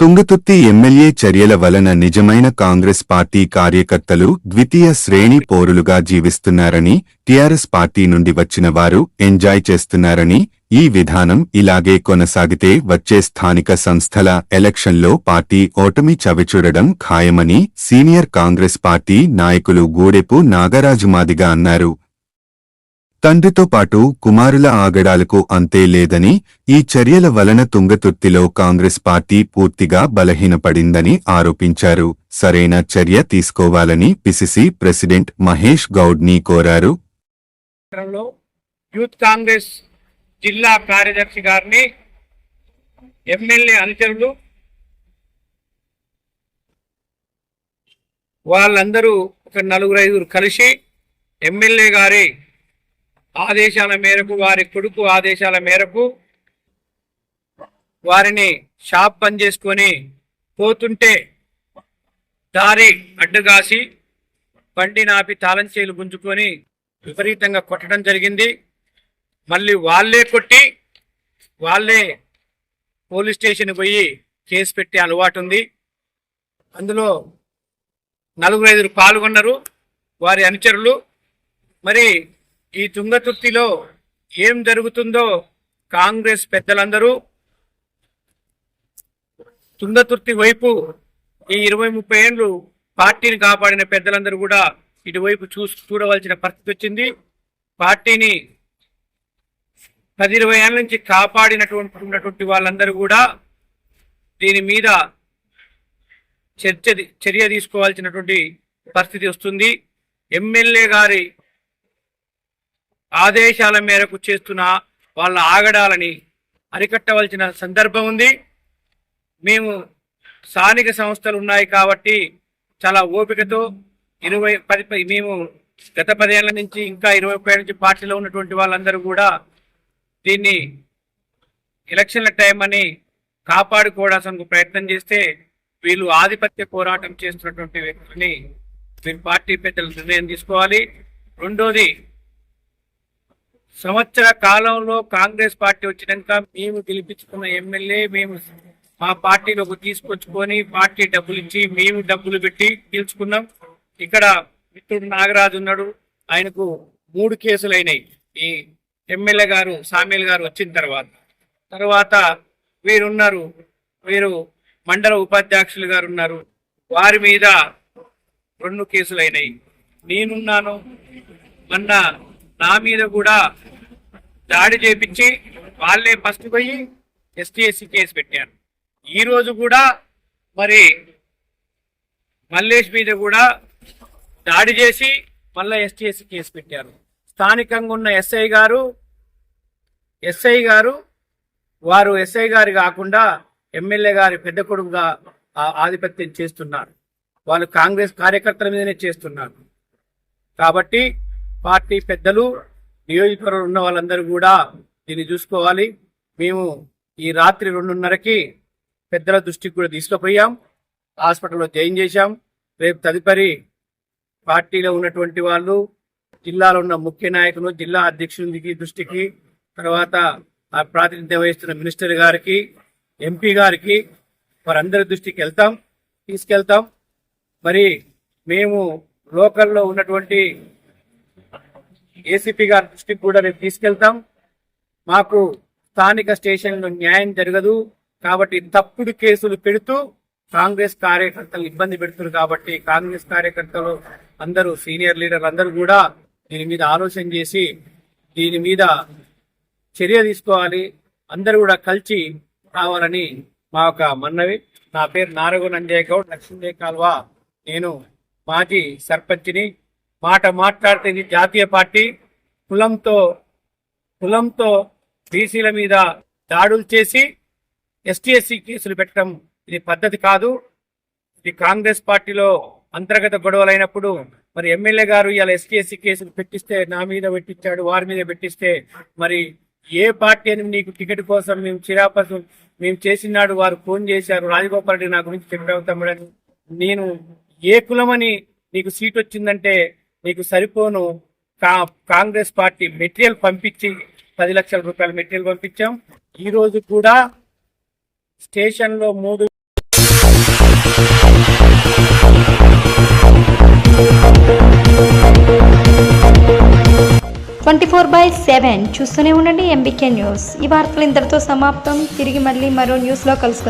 తుంగతుత్తి MLA చర్యల వలన నిజమైన కాంగ్రెస్ పార్టీ కార్యకర్తలు ద్వితీయ శ్రేణి పౌరులుగా జీవిస్తున్నారని టీఆర్ఎస్ పార్టీ నుండి వచ్చిన వారు ఎంజాయ్ చేస్తున్నారని ఈ విధానం ఇలాగే కొనసాగితే వచ్చే స్థానిక సంస్థల ఎలక్షన్లో పార్టీ ఓటమి చవిచూడడం ఖాయమని సీనియర్ కాంగ్రెస్ పార్టీ నాయకులు గూడెపు నాగరాజుమాదిగా అన్నారు. తండ్రితో పాటు కుమారుల ఆగడాలకు అంతే లేదని ఈ చర్యల వలన తుంగతుర్తిలో కాంగ్రెస్ పార్టీ పూర్తిగా బలహీనపడిందని ఆరోపించారు. సరైన చర్య తీసుకోవాలని పిసిసి ప్రెసిడెంట్ మహేష్ గౌడ్ని కోరారు. యూత్ కాంగ్రెస్ జిల్లా కార్యదర్శి గారిని ఎమ్మెల్యే అనుచరులు వాళ్ళందరూ ఒక నలుగురు ఐదుగురు కలిసి ఎమ్మెల్యే గారి ఆదేశాల మేరకు వారి కొడుకు ఆదేశాల మేరకు వారిని షాప్ పని చేసుకొని పోతుంటే దారి అడ్డుగాసి బండి నాపి తాళం చేలు గుంజుకొని విపరీతంగా కొట్టడం జరిగింది. మళ్ళీ వాళ్ళే కొట్టి వాళ్ళే పోలీస్ స్టేషన్ పోయి కేసు పెట్టే అలవాటు ఉంది. అందులో నలుగురు ఐదుగురు పాల్గొన్నారు. వారి అనుచరులు. మరి ఈ తుంగతుర్తిలో ఏం జరుగుతుందో కాంగ్రెస్ పెద్దలందరూ తుంగతుర్తి వైపు ఈ ఇరవై ముప్పై ఏళ్ళు పార్టీని కాపాడిన పెద్దలందరూ కూడా ఇటువైపు చూ చూడవలసిన పరిస్థితి వచ్చింది. పార్టీని పది ఇరవై ఏళ్ళ నుంచి కాపాడినటువంటి ఉన్నటువంటి వాళ్ళందరూ కూడా దీని మీద చర్చ చర్య తీసుకోవాల్సినటువంటి పరిస్థితి వస్తుంది. ఎమ్మెల్యే గారి ఆదేశాల మేరకు చేస్తున్న వాళ్ళ ఆగడాలని అరికట్టవలసిన సందర్భం ఉంది. మేము స్థానిక సంస్థలు ఉన్నాయి కాబట్టి చాలా ఓపికతో ఇరవై పది పది- మేము గత పదేళ్ళ నుంచి ఇంకా ఇరవై ముప్పై నుంచి పార్టీలో ఉన్నటువంటి వాళ్ళందరూ కూడా దీన్ని ఎలక్షన్ల టైం అని కాపాడుకోవడానికి ప్రయత్నం చేస్తే వీళ్ళు ఆధిపత్య పోరాటం చేస్తున్నటువంటి వ్యక్తులని మీరు పార్టీ పెద్దలు నిర్ణయం తీసుకోవాలి. రెండోది సంవత్సర కాలంలో కాంగ్రెస్ పార్టీ వచ్చినాక మేము గెలిపించుకున్న ఎమ్మెల్యే మేము మా పార్టీలోకి తీసుకొచ్చుకొని పార్టీ డబ్బులు ఇచ్చి మేము డబ్బులు పెట్టి గెలుచుకున్నాం. ఇక్కడ మిత్రుడు నాగరాజు ఉన్నాడు. ఆయనకు మూడు కేసులు అయినాయి. ఈ ఎమ్మెల్యే గారు సామేల్ గారు వచ్చిన తర్వాత. తర్వాత వీరున్నారు. వీరు మండల ఉపాధ్యక్షులు గారు ఉన్నారు. వారి మీద రెండు కేసులు అయినాయి. నేనున్నాను. మొన్న నా మీద కూడా దాడి చేపించి వాళ్ళే ఫస్ట్ పోయి ఎస్టీఎస్సీ కేసు పెట్టారు. ఈ రోజు కూడా మరి మల్లేష్ మీద కూడా దాడి చేసి మళ్ళా ఎస్టీఎస్సీ కేసు పెట్టారు. స్థానికంగా ఉన్న ఎస్ఐ గారు ఎస్ఐ గారు వారు ఎస్ఐ గారి కాకుండా ఎమ్మెల్యే గారి పెద్ద కొడుకుగా ఆధిపత్యం చేస్తున్నారు. వాళ్ళు కాంగ్రెస్ కార్యకర్తల మీదనే చేస్తున్నారు. కాబట్టి పార్టీ పెద్దలు నియోజకవర్గం ఉన్న వాళ్ళందరూ కూడా దీన్ని చూసుకోవాలి. మేము ఈ రాత్రి రెండున్నరకి పెద్దల దృష్టికి కూడా తీసుకుపోయాం. హాస్పిటల్లో జాయిన్ చేశాం. రేపు తదుపరి పార్టీలో ఉన్నటువంటి వాళ్ళు జిల్లాలో ఉన్న ముఖ్య నాయకులు జిల్లా అధ్యక్షునికి దృష్టికి తర్వాత ఆ ప్రాతినిధ్యం వహిస్తున్న మినిస్టర్ గారికి ఎంపీ గారికి వారందరి దృష్టికి వెళ్తాం తీసుకెళ్తాం. మరి మేము లోకల్లో ఉన్నటువంటి ఏసీపీ గారి దృష్టికి కూడా రేపు తీసుకెళ్తాం. మాకు స్థానిక స్టేషన్లో న్యాయం జరగదు. కాబట్టి తప్పుడు కేసులు పెడుతూ కాంగ్రెస్ కార్యకర్తలు ఇబ్బంది పెడుతున్నారు కాబట్టి కాంగ్రెస్ కార్యకర్తలు అందరూ సీనియర్ లీడర్లు అందరూ కూడా దీని మీద ఆలోచన చేసి దీని మీద చర్య తీసుకోవాలి. అందరూ కూడా కలిసి రావాలని మా యొక్క మన్నవి నా పేరు నారగు నంజయ్ గౌడ్ లక్ష్మీదేవి కాల్వ. నేను మాజీ సర్పంచ్ని మాట మాట్లాడితే ఇది జాతీయ పార్టీ కులంతో కులంతో బీసీల మీద దాడులు చేసి ఎస్టీఎస్సీ కేసులు పెట్టడం ఇది పద్ధతి కాదు. ఇది కాంగ్రెస్ పార్టీలో అంతర్గత గొడవలైనప్పుడు మరి ఎమ్మెల్యే గారు ఇలా ఎస్టీఎస్సీ కేసులు పెట్టిస్తే నా మీద పెట్టించాడు వారి మీద పెట్టిస్తే మరి ఏ పార్టీ అని నీకు టికెట్ కోసం మేము చిరాపసు మేము చేసినాడు వారు ఫోన్ చేశారు రాజగోపాల్ రెడ్డి నా గురించి చెప్పావు తమ్ముడని. నేను ఏ కులమని నీకు సీట్ వచ్చిందంటే మీకు సరిపోను. కాంగ్రెస్ పార్టీ మెటీరియల్ పంపించి పది లక్షల రూపాయల మెటీరియల్ పంపించాం. ఈ రోజు కూడా స్టేషన్లో మూడు ట్వంటీ ఫోర్ బై సెవెన్ చూస్తూనే ఉండండి ఎంబీకే న్యూస్. ఈ వార్తలు ఇంతటితో సమాప్తం. తిరిగి మళ్ళీ మరో న్యూస్లో కలుసుకుందాం.